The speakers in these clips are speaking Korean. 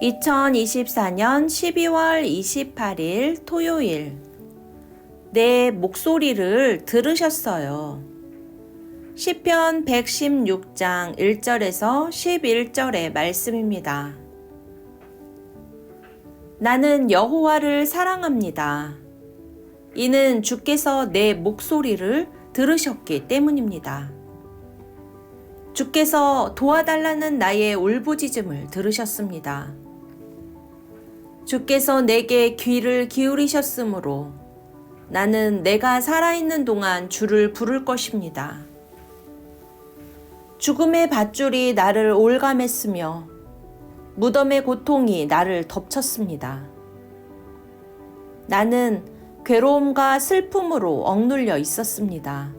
2024년 12월 28일 토요일. 내 목소리를 들으셨어요. 시편 116장 1절에서 11절의 말씀입니다. 나는 여호와를 사랑합니다. 이는 주께서 내 목소리를 들으셨기 때문입니다. 주께서 도와달라는 나의 울부짖음을 들으셨습니다. 주께서 내게 귀를 기울이셨으므로 나는 내가 살아있는 동안 주를 부를 것입니다. 죽음의 밧줄이 나를 올감했으며 무덤의 고통이 나를 덮쳤습니다. 나는 괴로움과 슬픔으로 억눌려 있었습니다.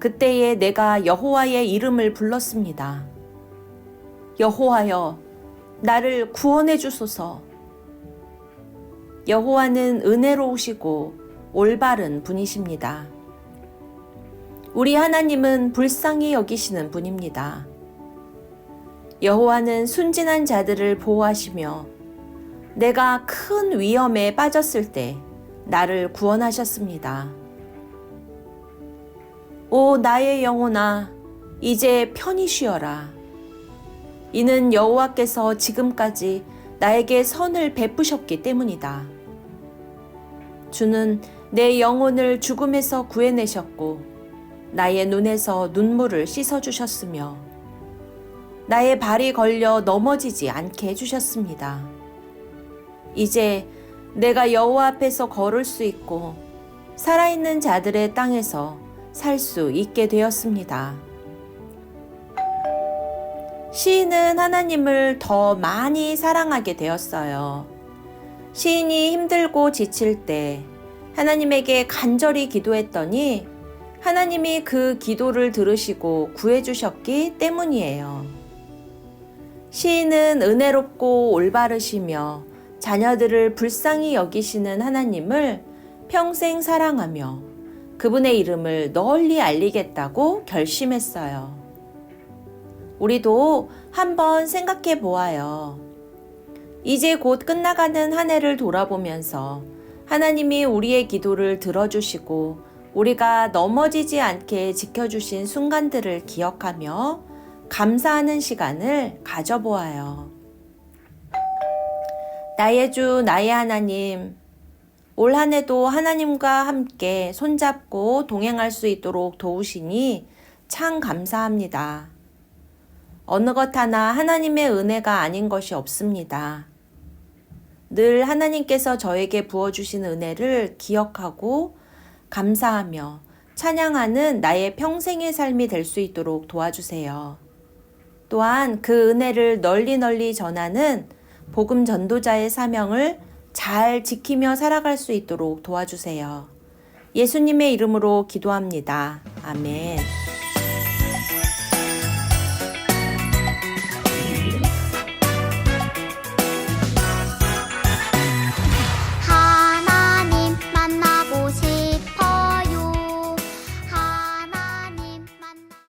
그때에 내가 여호와의 이름을 불렀습니다. 여호와여, 나를 구원해 주소서. 여호와는 은혜로우시고 올바른 분이십니다. 우리 하나님은 불쌍히 여기시는 분입니다. 여호와는 순진한 자들을 보호하시며 내가 큰 위험에 빠졌을 때 나를 구원하셨습니다. 오 나의 영혼아 이제 편히 쉬어라. 이는 여호와께서 지금까지 나에게 선을 베푸셨기 때문이다. 주는 내 영혼을 죽음에서 구해내셨고 나의 눈에서 눈물을 씻어주셨으며 나의 발이 걸려 넘어지지 않게 해주셨습니다. 이제 내가 여호와 앞에서 걸을 수 있고 살아있는 자들의 땅에서 살 수 있게 되었습니다. 시인은 하나님을 더 많이 사랑하게 되었어요. 시인이 힘들고 지칠 때 하나님에게 간절히 기도했더니 하나님이 그 기도를 들으시고 구해주셨기 때문이에요. 시인은 은혜롭고 올바르시며 자녀들을 불쌍히 여기시는 하나님을 평생 사랑하며 그분의 이름을 널리 알리겠다고 결심했어요. 우리도 한번 생각해 보아요. 이제 곧 끝나가는 한 해를 돌아보면서 하나님이 우리의 기도를 들어주시고 우리가 넘어지지 않게 지켜주신 순간들을 기억하며 감사하는 시간을 가져보아요. 나의 주, 나의 하나님, 올 한 해도 하나님과 함께 손잡고 동행할 수 있도록 도우시니 참 감사합니다. 어느 것 하나 하나님의 은혜가 아닌 것이 없습니다. 늘 하나님께서 저에게 부어주신 은혜를 기억하고 감사하며 찬양하는 나의 평생의 삶이 될 수 있도록 도와주세요. 또한 그 은혜를 널리 널리 전하는 복음 전도자의 사명을 잘 지키며 살아갈 수 있도록 도와주세요. 예수님의 이름으로 기도합니다. 아멘.